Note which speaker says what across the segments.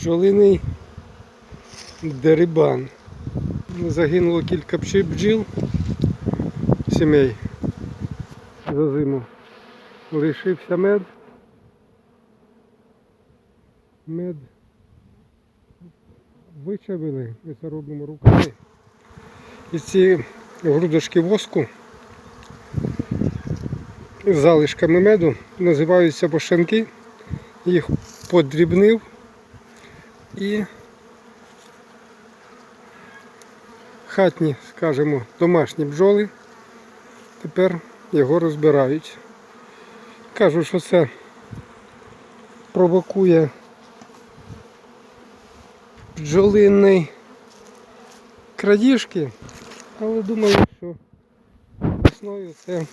Speaker 1: Бджолиний дерибан. Загинуло кілька бджіл сімей за зиму. Лишився мед. Мед вичавили, ми це робимо руками. І ці грудочки воску з залишками меду називаються бошанки. Їх подрібнив і хатні, скажімо, домашні бджоли тепер його розбирають. Кажуть, що це провокує бджолиний крадіжки, але думаю, що весною це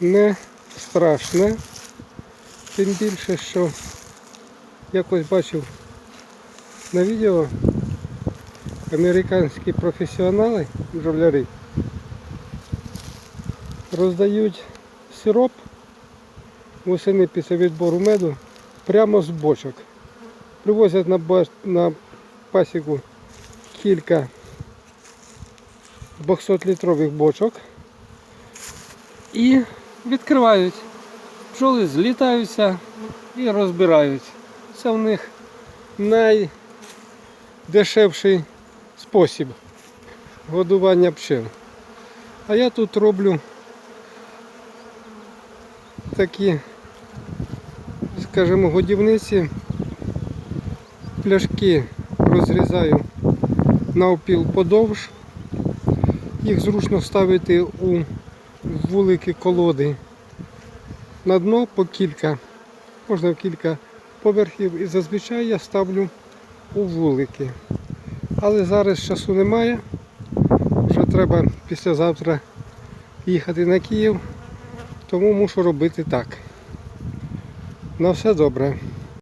Speaker 1: не страшне. Тим більше, що якось бачив на відео американські професіонали, бджоляри, роздають сироп восени після відбору меду прямо з бочок. Привозять на, на пасіку кілька 200-літрових бочок і відкривають. Пчоли злітаються і розбирають. Це в них найдешевший спосіб годування пчел. А я тут роблю такі, скажімо, годівниці. Пляшки розрізаю навпіл подовж. Їх зручно ставити у великі колоди на дно по кілька, можна в кілька поверхів і зазвичай я ставлю у вулики. Але зараз часу немає. Вже треба післязавтра їхати на Київ, тому мушу робити так. На все добре.